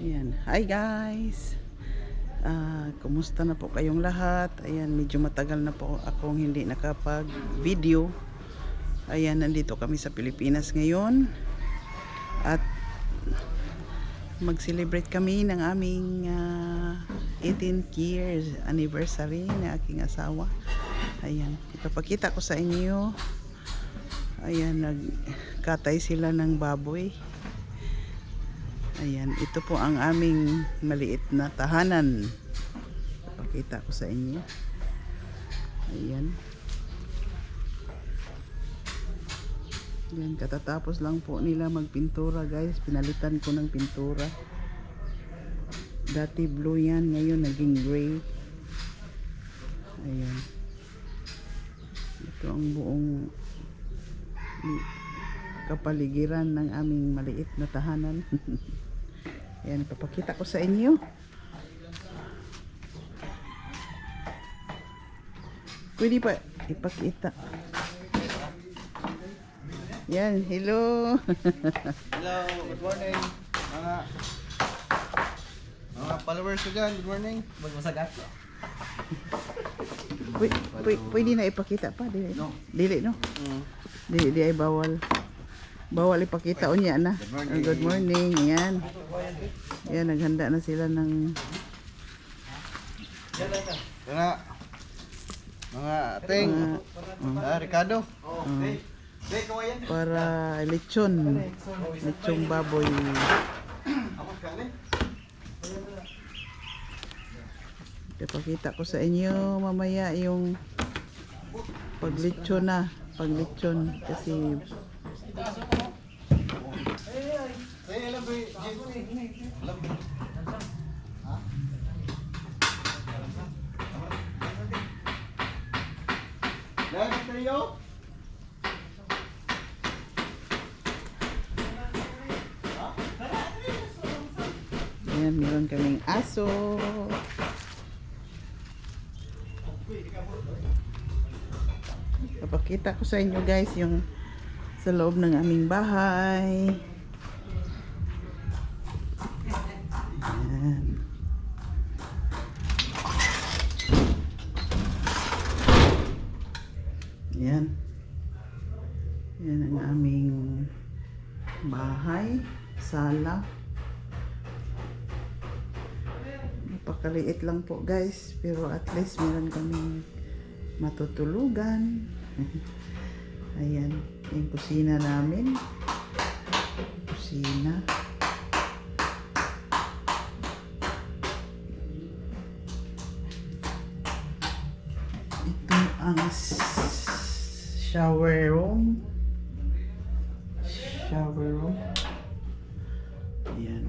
Ayan. Hi guys! Ah, kumusta na po kayong lahat? Ayan, medyo matagal na po akong hindi nakapag-video. Ayan, nandito kami sa Pilipinas ngayon. At mag-celebrate kami ng aming ah, 18th years anniversary na aking asawa. Ayan, ipapakita ko sa inyo. Ayan, nagkatay sila ng baboy. Ayan, ito po ang aming maliit na tahanan. Pakita ko sa inyo. Ayan. Ayan, katatapos lang po nila magpintura guys. Pinalitan ko ng pintura. Dati blue yan, ngayon naging gray. Ayan. Ito ang buong kapaligiran ng aming maliit na tahanan. Ayan, papakita ko sa inyo. Pwede pa ipakita. Yan, hello. Hello, good morning. Mga mga followers ko dyan, good morning. Magmasagat. Pwede, pwede na ipakita pa. Dili, No. dili no? Mm. Dili, di ay bawal. Bawal ipakita o niya na. Good morning. Good morning. Ayan. Ayan, naghanda na sila ng Kaya mga ating mga ah, Ricardo. uh, para lechon. Lechong baboy. Ipakita ko sa inyo mamaya yung paglechon na. Paglechon. Kasi Say hello, boy. Hello. Lahat kayo? ayan, meron kaming aso. Papakita ko sa inyo guys yung sa loob ng aming bahay. Ayan. Ayan. Yan ang aming bahay, sala. Napakaliit lang po guys, pero at least meron kaming matutulugan. Ayan, yung kusina namin. Kusina. Ito ang shower room. Shower room. Ayan.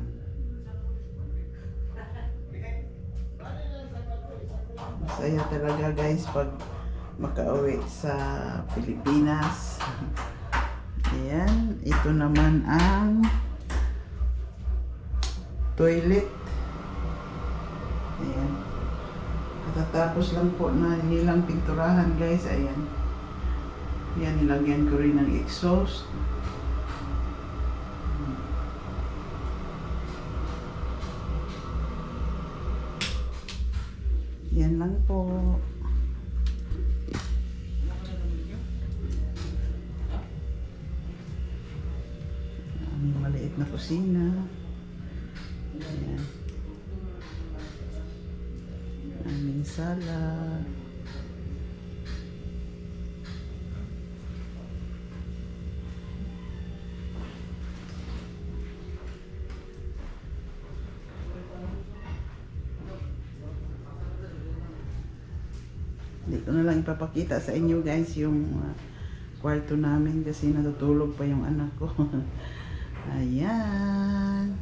Masaya talaga guys pag makauwi sa Pilipinas. Ayan. Ito naman ang toilet. Ayan. Katatapos lang po na nilang pinturahan guys. Ayan. Ayan, nilagyan ko rin ng exhaust. Lang po. Ang maliit na kusina. Ayan. Aming sala. Hindi ko na lang ipapakita sa inyo guys yung uh, kwarto namin kasi natutulog pa yung anak ko. Ayan.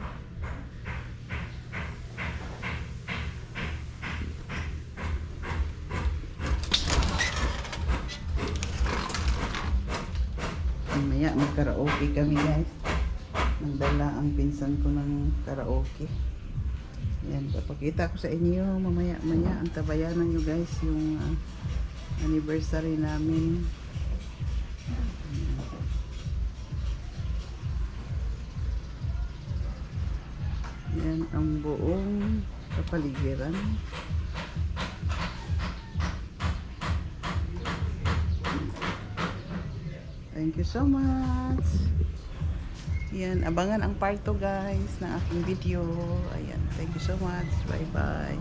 Mamaya mag-karaoke kami guys. Nagdala ang pinsan ko ng karaoke. Yan, papakita ko sa inyo mamaya maya ang tabayanan nyo guys yung ah, anniversary namin. Yan ang buong kapaligiran. Thank you so much. Yan, abangan ang part 2 guys ng aking video. Ayan, thank you so much. Bye bye.